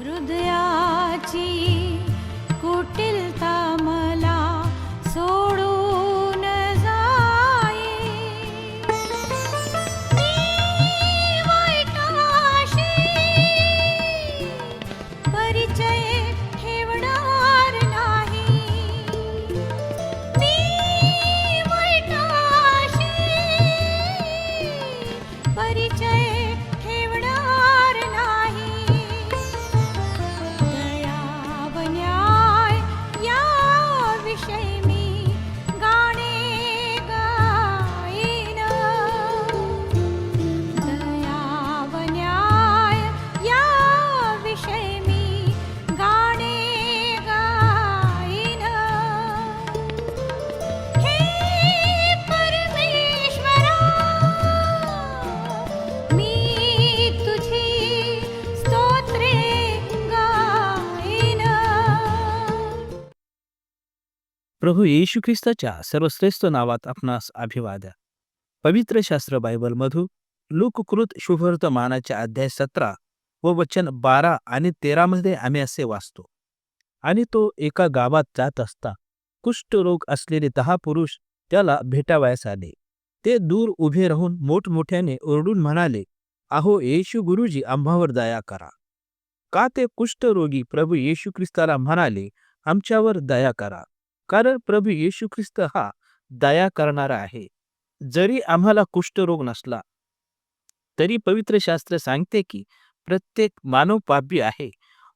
Людей shame. प्रभू येशू ख्रिस्ताच्या सर्वश्रेष्ठ नावात आपणास अभिवाद्या पवित्र शास्त्र बायबल मधू लोककृत शुभवर्तमानाच्या अध्याय सतरा व वचन बारा आणि तेरामध्ये आम्ही असे वाचतो. आणि तो एका गावात जात असता कुष्ठरोग असलेले दहा पुरुष त्याला भेटावयास आले. ते दूर उभे राहून मोठमोठ्याने ओरडून म्हणाले अहो येशू गुरुजी आम्हावर दया करा. का ते कुष्ठरोगी प्रभू येशू ख्रिस्ताला म्हणाले आमच्यावर दया करा कारण प्रभू येशू ख्रिस्त हा दया करणारा आहे. जरी आम्हाला कुष्ठरोग नसला तरी पवित्र शास्त्र सांगते की प्रत्येक मानव पापी आहे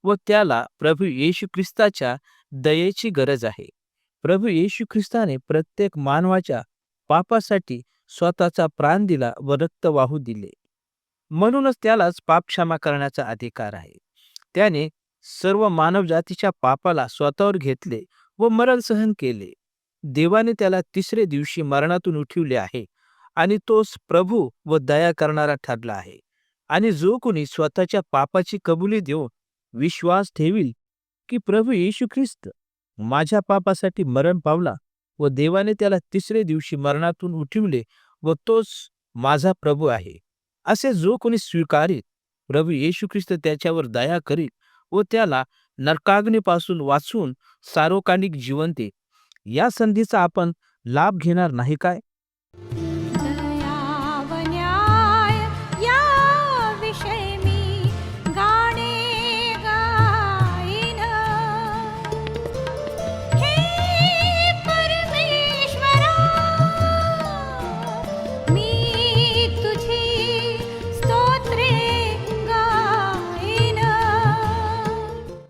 व त्याला प्रभू येशू ख्रिस्ताच्या दयेची गरज आहे. प्रभू येशू ख्रिस्ताने प्रत्येक मानवाच्या पापासाठी स्वतःचा प्राण दिला व रक्त वाहू दिले. म्हणूनच त्यालाच पाप क्षमा करण्याचा अधिकार आहे. त्याने सर्व मानवजातीच्या पापाला स्वतःवर घेतले व मरण सहन केले. देवाने त्याला तिसरे दिवशी मरणातून उठविले आहे आणि तोच प्रभू व दया करणारा ठरला आहे. आणि जो कोणी स्वतःच्या पापाची कबुली देऊन विश्वास ठेवील की प्रभू येशू ख्रिस्त माझ्या पापासाठी मरण पावला व देवाने त्याला तिसरे दिवशी मरणातून उठविले व तोच माझा प्रभू आहे. असे जो कोणी स्वीकारीत प्रभू येशू ख्रिस्त त्याच्यावर दया करीत व त्याला नरकाग्नीपासून वाचून सार्वकालिक जिवंते या संधीचा आपण लाभ घेणार नाही काय?